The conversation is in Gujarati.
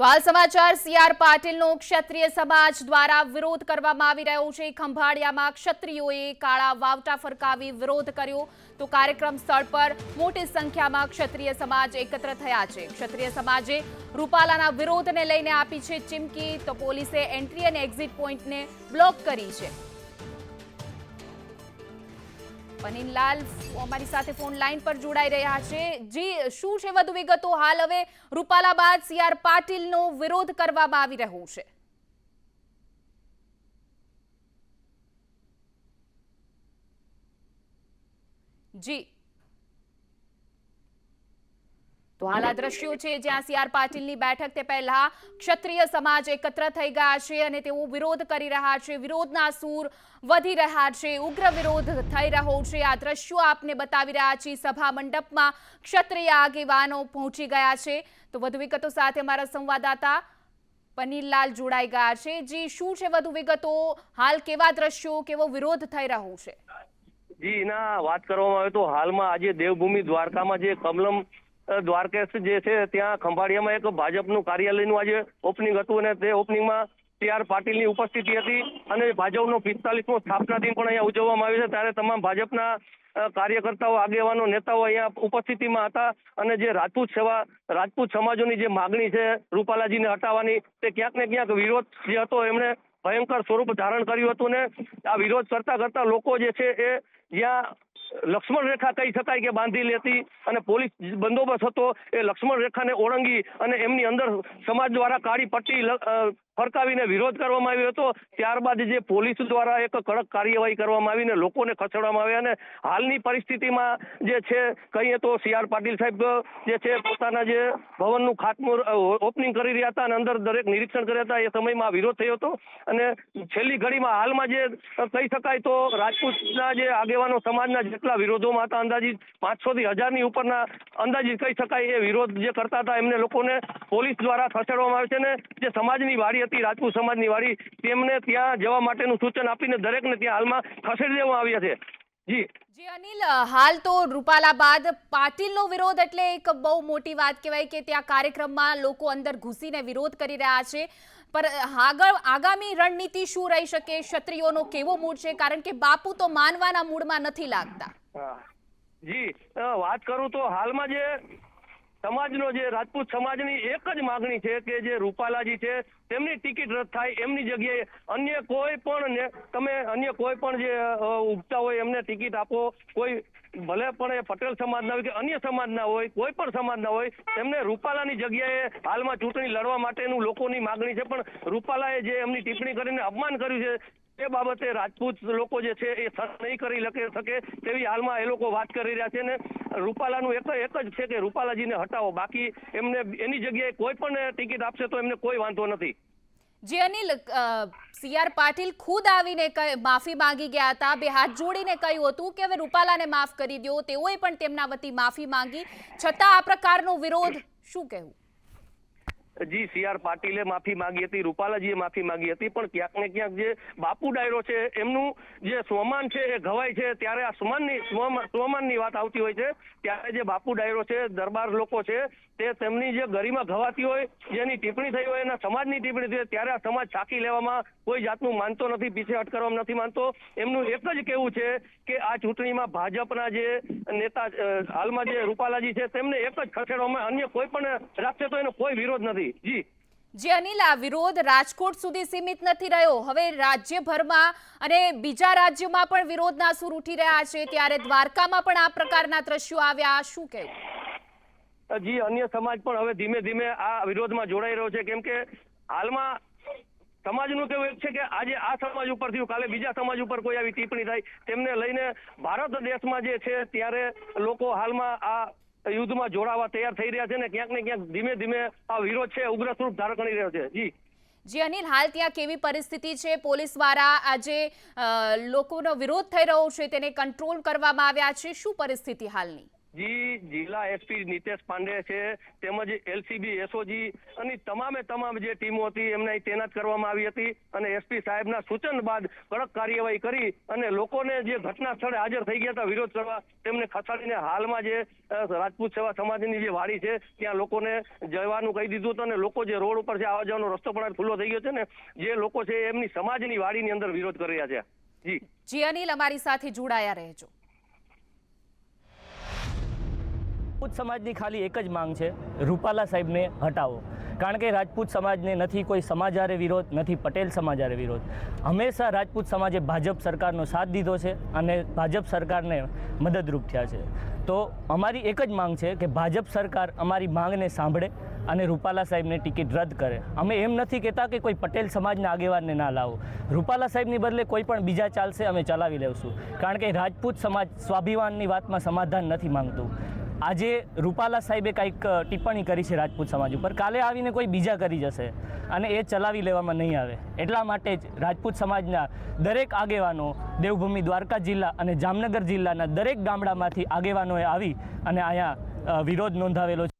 તો હાલ સમાચાર સીઆર પાટીલનો ક્ષત્રિય સમાજ દ્વારા વિરોધ કરવામાં આવી રહ્યો છે. ખંભાળિયામાં ક્ષત્રિયોએ કાળા વાવટા ફરકાવી વિરોધ કર્યો. તો કાર્યક્રમ સ્થળ પર મોટી સંખ્યામાં ક્ષત્રિય સમાજ એકત્ર થયા છે. ક્ષત્રિય સમાજે રૂપાલાના વિરોધને લઈને આપી છે ચીમકી. તો પોલીસે એન્ટ્રી અને એક્ઝિટ પોઈન્ટને બ્લોક કરી છે. પનીનલાલ અમારી સાથે ફોન લાઈન પર જોડાઈ રહ્યા છે. જી, શું છે વધુ વિગતો? હાલ હવે રૂપાલા બાદ સીઆર પાટીલનો વિરોધ કરવામાં આવી રહ્યો છે. જી. તો હાલ આ દ્રશ્યો છે, જ્યાં સીઆર પાટીલની બેઠક તે પહેલા ક્ષત્રિય સમાજ એકત્ર થઈ ગયા છે અને તેઓ વિરોધ કરી રહ્યા છે, વિરોધના સૂર વધી રહ્યા છે, ઉગ્ર વિરોધ થઈ રહ્યો છે. આ દ્રશ્યો આપને બતાવી રહ્યા છીએ, સભા મંડપમાં ક્ષત્રિય આગેવાનો પહોંચી ગયા છે. તો વધુ વિગતો સાથે અમારા સંવાદદાતા પનીરલાલ જોડાઈ ગયા છે. જી, શું છે વધુ વિગતો? હાલ કેવા દ્રશ્યો, કેવો વિરોધ થઈ રહ્યો છે? જી, ના, વાત કરવામાં આવે તો હાલમાં આજે દેવભૂમિ દ્વારકામાં જે કમલમ દ્વારકેશ જે છે, ત્યાં ખંભાળિયામાં એક ભાજપનું કાર્યાલયનું આજે ઓપનિંગ હતું અને તે ઓપનિંગમાં સી આર પાટીલની ઉપસ્થિતિ હતી અને ભાજપનો પિસ્તાલીસમો સ્થાપના દિન પણ અહીંયા ઉજવવામાં આવ્યો છે. ત્યારે તમામ ભાજપના કાર્યકર્તાઓ, આગેવાનો, નેતાઓ અહીંયા ઉપસ્થિતિમાં હતા અને જે રાજપૂત સેવા, રાજપૂત સમાજોની જે માગણી છે રૂપાલાજીને હટાવવાની, તે ક્યાંક ને ક્યાંક વિરોધ જે હતો એમણે ભયંકર સ્વરૂપ ધારણ કર્યું હતું ને આ વિરોધ કરતા કરતા લોકો જે છે એ જ્યાં લક્ષ્મણ રેખા કહી શકાય કે બાંધી લેતી અને પોલીસ બંદોબસ્ત હતો એ લક્ષ્મણ રેખાને ઓળંગી અને એમની અંદર સમાજ દ્વારા કાળી પટ્ટી ફરકાવીને વિરોધ કરવામાં આવ્યો હતો. ત્યારબાદ જે પોલીસ દ્વારા એક કડક કાર્યવાહી કરવામાં આવીને લોકોને ખસેડવામાં આવ્યા અને હાલની પરિસ્થિતિમાં જે છે, કહીએ તો સી આર પાટીલ સાહેબ જે છે, પોતાના જે ભવનનું ખાતમુહૂર્ત ઓપનિંગ કરી રહ્યા હતા અને અંદર દરેક નિરીક્ષણ કર્યા હતા. એ સમયમાં વિરોધ થયો હતો. અને છેલ્લી ઘડીમાં હાલમાં જે કહી શકાય તો રાજપૂતના જે આગેવાનો સમાજના જેટલા વિરોધોમાં હતા, અંદાજિત પાંચસો થી હજારની ઉપરના અંદાજિત કહી શકાય એ વિરોધ જે કરતા હતા, એમને લોકોને પોલીસ દ્વારા ખસેડવામાં આવે છે ને જે સમાજની વાડી હતી રાજપૂત સમાજની વાડી તેમને ત્યાં જવા માટેનું સૂચન આપીને દરેકને ત્યાં હાલમાં ખસેડી દેવામાં આવ્યા છે. જી. જી અનિલ હાલ તો રૂપાલા બાદ પાટીલનો વિરોધ એટલે એક બહુ મોટી વાત કહેવાય કે ત્યાં કાર્યક્રમમાં લોકો અંદર ઘૂસીને વિરોધ કરી રહ્યા છે. પર આગળ આગામી રણનીતિ શું રહી શકે? ક્ષત્રિયોનો કેવો મૂડ છે? કારણ કે બાપુ તો માનવાના મૂડમાં નથી લાગતા. જી વાત કરું તો હાલમાં જે સમાજનો જે રાજપૂત સમાજની એક જ માગણી છે કે જે રૂપાલાજી છે, તેમની ટિકિટ રદ થાય એમની જગ્યાએ. અન્ય કોઈ પણ તમે અન્ય કોઈ પણ જે ઉગતા હોય એમને ટિકિટ આપો. કોઈ ભલે પણ એ પટેલ સમાજના હોય કે અન્ય સમાજના હોય, કોઈ પણ સમાજના હોય એમને રૂપાલાની જગ્યાએ હાલમાં ચૂંટણી લડવા માટેનું લોકોની માગણી છે. પણ રૂપાલાએ જે એમની ટિપ્પણી કરીને અપમાન કર્યું છે તે બાબતે રાજપૂત લોકો જે છે એ નહીં કરી શકે તેવી હાલમાં એ લોકો વાત કરી રહ્યા છે ને રૂપાલાનું એક એક જ છે કે રૂપાલાજીને હટાવો. બાકી એમને એની જગ્યાએ કોઈ પણ ટિકિટ આપશે તો એમને કોઈ વાંધો નથી. જે અનિલ સી આર પાટીલ ખુદ આવીને માફી માંગી ગયા હતા. બે હાથ જોડીને કહ્યું હતું કે હવે રૂપાલાને માફ કરી દો તેઓએ પણ તેમના વતી માફી માંગી. છતાં આ પ્રકારનો વિરોધ શું કહેવું? જી, સી આર પાટીલે માફી માંગી હતી, રૂપાલાજીએ માફી માંગી હતી, પણ ક્યાંક ને ક્યાંક જે બાપુ ડાયરો છે, એમનું જે સ્વમાન છે, એ ઘવાય છે, ત્યારે આ સ્વમાનની સ્વમાનની વાત આવતી હોય છે, ત્યારે જે બાપુ ડાયરો છે, દરબાર લોકો છે, તે તેમની જે ગરિમા ઘવાતી હોય, જેની ટિપ્પણી થઈ હોય, એના સમાજની ટિપ્પણી થઈ ત્યારે આ સમાજ છાકી લેવામાં કોઈ જાતનું માનતો નથી, પીછે કરવામાં નથી માનતો. એમનું એક જ કહેવું છે કે આ ચૂંટણીમાં ભાજપના જે નેતા હાલમાં જે રૂપાલાજી છે, તેમને એક જ ખસેડવામાં અન્ય કોઈ પણ રાખશે તો એનો કોઈ વિરોધ નથી. જી. જે અનિલ આ વિરોધ રાજકોટ સુધી સીમિત નથી રહ્યો. હવે રાજ્યભરમાં અને બીજા રાજ્યોમાં પણ વિરોધના સૂર ઉઠી રહ્યા છે. ત્યારે દ્વારકામાં પણ આ પ્રકારના દ્રશ્યો આવ્યા. શું કહેવું? જી અન્ય સમાજ પણ હવે ધીમે ધીમે આ વિરોધમાં જોડાઈ રહ્યો છે. કેમ કે હાલમાં સમાજનું કેવું એક છે કે આજે આ સમાજ ઉપર થયું. કાલે બીજા સમાજ ઉપર કોઈ આવી ટિપ્પણી થાય. તેમને લઈને ભારત દેશમાં જે છે ત્યારે લોકો હાલમાં આ યુદ્ધમાં જોડાવા તૈયાર થઈ રહ્યા છે ને ક્યાંક ને ક્યાંક ધીમે ધીમે આ વિરોધ છે ઉગ્ર સ્વરૂપ ધારણ કરી રહ્યો છે. જી. જી, અનિલ, હાલ ત્યાં કેવી પરિસ્થિતિ છે? પોલીસ દ્વારા આજે લોકોનો વિરોધ થઈ રહ્યો છે, તેને કંટ્રોલ કરવામાં આવ્યા છે. શું પરિસ્થિતિ હાલની? જી, જિલ્લા એસપી નીતેશ પાંડે છે, તેમજ એલસીબી, એસઓજી અને તમામે તમામ જે ટીમો હતી, એમને તૈનાત કરવામાં આવી હતી અને એસપી સાહેબના સૂચન બાદ કડક કાર્યવાહી કરી અને લોકોને જે ઘટના સ્થળે હાજર થઈ ગયા હતા વિરોધ કરવા, તેમને ખસાડીને હાલમાં જે રાજપૂત સેવા સમાજની જે વાડી છે, ત્યાં લોકોને જવાનું કહી દીધું હતું અને લોકો જે રોડ ઉપર છે આવવા જવાનો રસ્તો પણ ખુલ્લો થઈ ગયો છે ને, જે લોકો છે, એમની સમાજની વાડીની અંદર વિરોધ કરી રહ્યા છે. જી. જી, અનિલ અમારી સાથે જોડાયા રહેજો. રાજપૂત સમાજની ખાલી એક જ માંગ છે, રૂપાલા સાહેબને હટાવો. કારણ કે રાજપૂત સમાજને નથી કોઈ સમાજારે વિરોધ, નથી પટેલ સમાજારે વિરોધ. હંમેશા રાજપૂત સમાજે ભાજપ સરકારનો સાથ દીધો છે અને ભાજપ સરકારને મદદરૂપ થયા છે. તો અમારી એક જ માંગ છે કે ભાજપ સરકાર અમારી માંગને સાંભળે અને રૂપાલા સાહેબને ટિકિટ રદ કરે. અમે એમ નથી કહેતા કે કોઈ પટેલ સમાજના આગેવાનને ના લાવો. રૂપાલા સાહેબની બદલે કોઈ પણ બીજા ચાલશે, અમે ચલાવી લેવશું કારણ કે રાજપૂત સમાજ સ્વાભિમાનની વાતમાં સમાધાન નથી માંગતું. આજે રૂપાલા સાહેબે કંઈક ટિપ્પણી કરી છે રાજપૂત સમાજ ઉપર. કાલે આવીને કોઈ બીજા કરી જશે અને એ ચલાવી લેવામાં નહીં આવે. એટલા માટે જ રાજપૂત સમાજના દરેક આગેવાનો દેવભૂમિ દ્વારકા જિલ્લા અને જામનગર જિલ્લાના દરેક ગામડામાંથી આગેવાનોએ આવી અને અહીંયા વિરોધ નોંધાવેલો છે.